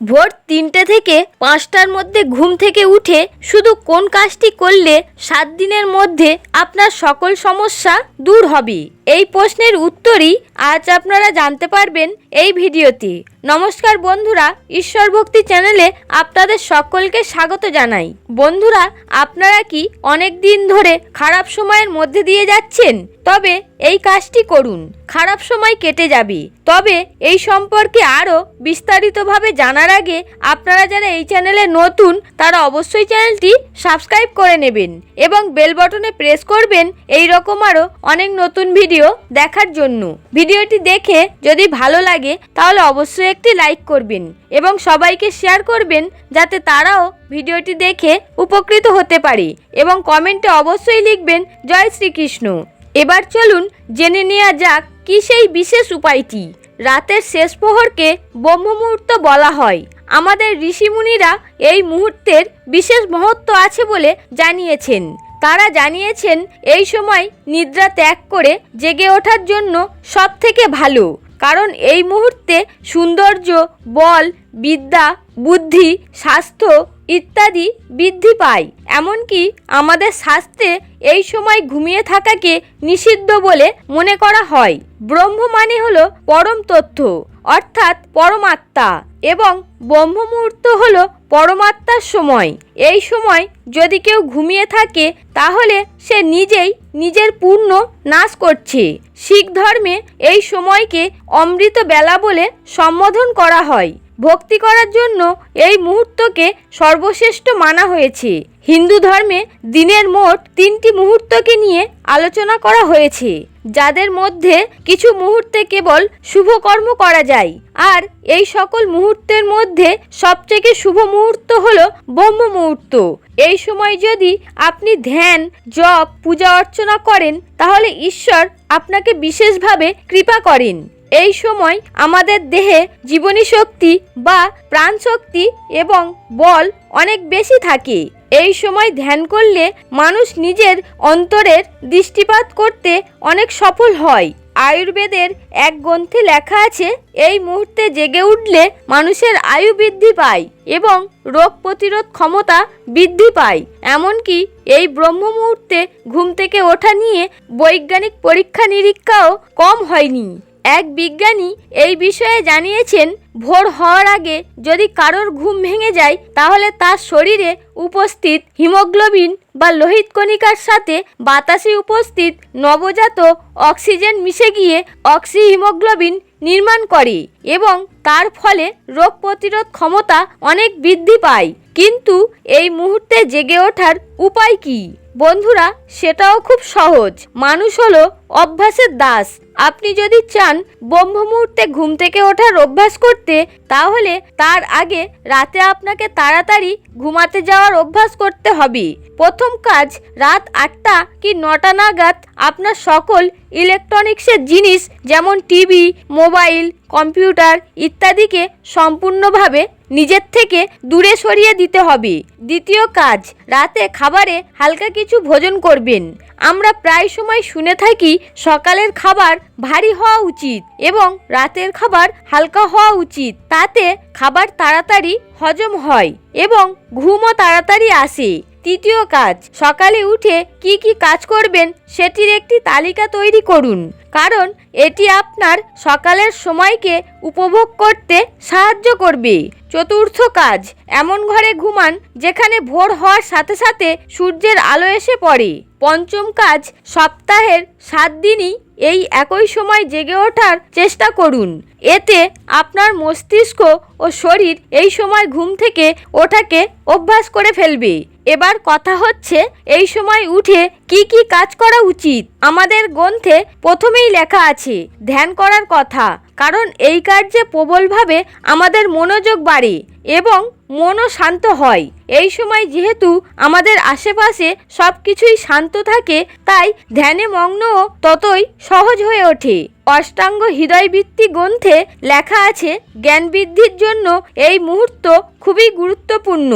ভোর তিনটে থেকে পাঁচটার মধ্যে ঘুম থেকে উঠে শুধু কোন কাজটি করলে সাত দিনের মধ্যে আপনার সকল সমস্যা দূর হবে। এই প্রশ্নের উত্তরই আজ আপনারা জানতে পারবেন এই ভিডিওতে নমস্কার বন্ধুরা, ঈশ্বর ভক্তি চ্যানেলে আপনাদের সকলকে স্বাগত জানাই। বন্ধুরা, আপনারা কি অনেক দিন ধরে খারাপ সময়ের মধ্যে দিয়ে যাচ্ছেন? তবে এই কাজটি করুন, খারাপ সময় কেটে যাবে। তবে এই সম্পর্কে আরও বিস্তারিতভাবে জানার আগে আপনারা যারা এই চ্যানেলে নতুন, তারা অবশ্যই চ্যানেলটি সাবস্ক্রাইব করে নেবেন এবং বেল বটনে প্রেস করবেন। এই রকম আরও অনেক নতুন ভিডিও। দেখার জন্য। ভিডিওটি দেখে যদি ভালো লাগে, তাহলে অবশ্যই একটি লাইক করবেন এবং সবাইকে শেয়ার করবেন যাতে তারাও ভিডিওটি দেখে উপকৃত হতে পারে এবং কমেন্টে অবশ্যই লিখবেন, জয় শ্রীকৃষ্ণ। এবার চলুন জেনে নেওয়া যাক কি সেই বিশেষ উপায়টি। রাতের শেষ প্রহরকে ব্রহ্ম মুহূর্ত বলা হয়। আমাদের ঋষিমুনিরা এই মুহূর্তের বিশেষ মহত্ব আছে বলে জানিয়েছেন। তারা জানিয়েছেন, এই সময় নিদ্রা ত্যাগ করে জেগে ওঠার জন্য সব থেকে ভালো, কারণ এই মুহূর্তে সৌন্দর্য, বল, বিদ্যা, বুদ্ধি, স্বাস্থ্য ইত্যাদি বৃদ্ধি পায়। এমনকি আমাদের স্বাস্থ্যে এই সময় ঘুমিয়ে থাকাকে নিষিদ্ধ বলে মনে করা হয়। ব্রহ্ম মানে হল পরম তথ্য অর্থাৎ পরমাত্মা, এবং ব্রহ্ম মুহূর্ত হলো পরমাত্মার সময়। এই সময় যদি কেউ ঘুমিয়ে থাকে, তাহলে সে নিজেই নিজের পূর্ণ নাশ করছে। শিখ ধর্মে এই সময়কে অমৃত বেলা বলে সম্বোধন করা হয়। ভক্তি করার জন্য এই মুহূর্তকে সর্বশ্রেষ্ঠ মানা হয়েছে। হিন্দু ধর্মে দিনের মোট তিনটি মুহূর্তকে নিয়ে আলোচনা করা হয়েছে, যাদের মধ্যে কিছু মুহূর্তে কেবল শুভ কর্ম করা যায়। আর এই সকল মুহূর্তের মধ্যে সবথেকে শুভ মুহূর্ত হলো ব্রহ্ম মুহূর্ত। এই সময় যদি আপনি ধ্যান, জপ, পূজা অর্চনা করেন, তাহলে ঈশ্বর আপনাকে বিশেষভাবে কৃপা করেন। এই সময় আমাদের দেহে জীবনী শক্তি বা প্রাণ শক্তি এবং বল অনেক বেশি থাকে। এই সময় ধ্যান করলে মানুষ নিজের অন্তরের দৃষ্টিপাত করতে অনেক সফল হয়। আয়ুর্বেদের এক গ্রন্থে লেখা আছে, এই মুহূর্তে জেগে উঠলে মানুষের আয়ু বৃদ্ধি পায় এবং রোগ প্রতিরোধ ক্ষমতা বৃদ্ধি পায়। এমনকি এই ব্রহ্ম মুহূর্তে ঘুম থেকে ওঠা নিয়ে বৈজ্ঞানিক পরীক্ষা নিরীক্ষাও কম হয়নি। এক বিজ্ঞানী এই বিষয়ে জানিয়েছেন, ভোর হওয়ার আগে যদি কারোর ঘুম ভেঙে যায়, তাহলে তার শরীরে উপস্থিত হিমোগ্লোবিন বা লোহিত কণিকার সাথে বাতাসে উপস্থিত নবজাত অক্সিজেন মিশে গিয়ে অক্সি হিমোগ্লোবিন নির্মাণ করে এবং তার ফলে রোগ প্রতিরোধ ক্ষমতা অনেক বৃদ্ধি পায়। কিন্তু এই মুহূর্তে জেগে ওঠার উপায় কি? বন্ধুরা, সেটাও খুব সহজ। মানুষ হলো অভ্যাসের দাস। আপনি যদি চান ব্রহ্ম মুহূর্তে ঘুম থেকে ওঠার অভ্যাস করতে, তাহলে তার আগে রাতে আপনাকে তাড়াতাড়ি ঘুমাতে যাওয়ার অভ্যাস করতে হবে। প্রথম কাজ, রাত আটটা কি নটা নাগাদ আপনার সকল ইলেকট্রনিক্সের জিনিস, যেমন টিভি, মোবাইল, কম্পিউটার ইত্যাদিকে সম্পূর্ণভাবে নিজের থেকে দূরে সরিয়ে দিতে হবে। দ্বিতীয় কাজ, রাতে খাবারে হালকা কিছু ভোজন করবেন। আমরা প্রায় সময় শুনে থাকি সকালের খাবার ভারী হওয়া উচিত এবং রাতের খাবার হালকা হওয়া উচিত। তাতে খাবার তাড়াতাড়ি হজম হয় এবং ঘুমও তাড়াতাড়ি আসে। তৃতীয় কাজ, সকালে উঠে কি কি কাজ করবেন সেটির একটি তালিকা তৈরি করুন। কারণ এটি আপনার সকালের সময়কে উপভোগ করতে সাহায্য করবে। চতুর্থ কাজ, এমন ঘরে ঘুমান যেখানে ভোর হওয়ার সাথে সাথে সূর্যের আলো এসে পড়ে। পঞ্চম কাজ, সপ্তাহের সাত দিনই এই একই সময় জেগে ওঠার চেষ্টা করুন। এতে আপনার মস্তিষ্ক ও শরীর এই সময় ঘুম থেকে ওঠাকে অভ্যাস করে ফেলবে। এবার কথা হচ্ছে, এই সময় উঠে কি কি কাজ করা উচিত? আমাদের গ্রন্থে প্রথমেই লেখা আছে, ধ্যান করার কথা। কারণ এই কার্যে প্রবলভাবে আমাদের মনোযোগ বাড়ে এবং মনও শান্ত হয়। এই সময় যেহেতু আমাদের আশেপাশে সব কিছুই শান্ত থাকে, তাই ধ্যানে মগ্নও ততই সহজ হয়ে ওঠে। অষ্টাঙ্গ হৃদয়বৃত্তি গ্রন্থে লেখা আছে জ্ঞান বৃদ্ধির জন্য এই মুহূর্ত খুবই গুরুত্বপূর্ণ।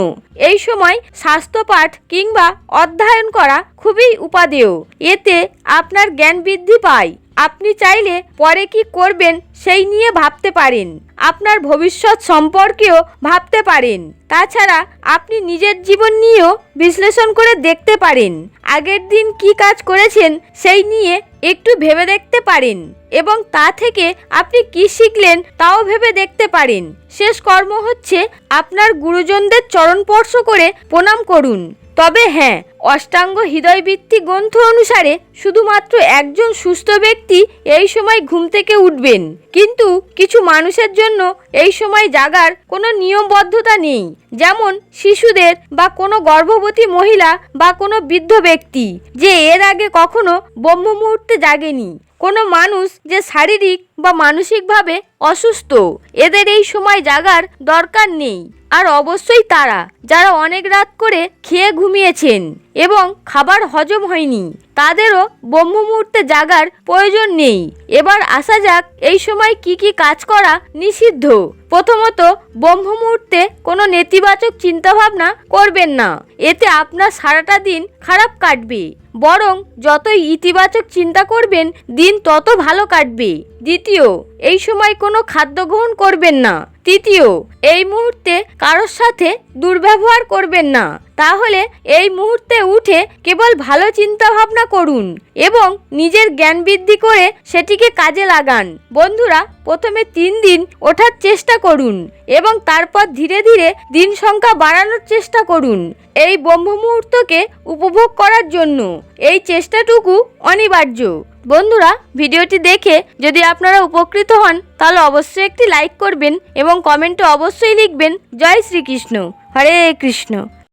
এই সময় স্বাস্থ্যপাঠ কিংবা অধ্যয়ন করা খুবই উপাদেয়। এতে আপনার জ্ঞান বৃদ্ধি পায়। আপনি চাইলে পরে কি করবেন সেই নিয়ে ভাবতে পারেন। আপনার ভবিষ্যৎ সম্পর্কেও ভাবতে পারেন। তাছাড়া আপনি নিজের জীবন নিয়েও বিশ্লেষণ করে দেখতে পারেন। আগের দিন কি কাজ করেছেন সেই নিয়ে একটু ভেবে দেখতে পারেন এবং তা থেকে আপনি কি শিখলেন তাও ভেবে দেখতে পারেন। শেষ কর্ম হচ্ছে আপনার গুরুজনদের চরণ স্পর্শ করে প্রণাম করুন। তবে হ্যাঁ অষ্টাঙ্গ হৃদয়বৃত্তি গ্রন্থ অনুসারে শুধুমাত্র একজন সুস্থ ব্যক্তি এই সময় ঘুম থেকে উঠবেন। কিন্তু কিছু মানুষের জন্য এই সময় জাগার কোনো নিয়মবদ্ধতা নেই। যেমন শিশুদের বা কোনো গর্ভবতী মহিলা বা কোনো বৃদ্ধ ব্যক্তি, যে এর আগে কখনো ব্রহ্ম মুহূর্তে জাগেনি। কোনো মানুষ যে শারীরিক বা মানসিকভাবে অসুস্থ, এদের এই সময় জাগার দরকার নেই। আর অবশ্যই তারা, যারা অনেক রাত করে খেয়ে ঘুমিয়েছেন এবং খাবার হজম হয়নি, তাদেরও ব্রহ্ম মুহূর্তে জাগার প্রয়োজন নেই। এবার আসা যাক এই সময় কি কি কাজ করা নিষিদ্ধ। প্রথমত ব্রহ্ম মুহূর্তে কোনো নেতিবাচক চিন্তাভাবনা করবেন না। এতে আপনার সারাটা দিন খারাপ কাটবে। বরং যতই ইতিবাচক চিন্তা করবেন, দিন তত ভালো কাটবে। দ্বিতীয়, এই সময় কোনো খাদ্য গ্রহণ করবেন না। তৃতীয়, এই মুহূর্তে কারোর সাথে দুর্ব্যবহার করবেন না। তাহলে এই মুহূর্তে উঠে কেবল ভালো চিন্তা ভাবনা করুন এবং নিজের জ্ঞান বৃদ্ধি করে সেটিকে কাজে লাগান। বন্ধুরা, প্রথমে তিন দিন ওঠার চেষ্টা করুন এবং তারপর ধীরে ধীরে দিন সংখ্যা বাড়ানোর চেষ্টা করুন এই ব্রহ্ম মুহূর্তকে উপভোগ করার জন্য। এই চেষ্টাটুকু অনিবার্য। বন্ধুরা, ভিডিওটি দেখে যদি আপনারা উপকৃত হন, তাহলে অবশ্যই একটি লাইক করবেন এবং কমেন্টে অবশ্যই লিখবেন, জয় শ্রীকৃষ্ণ, হরে কৃষ্ণ।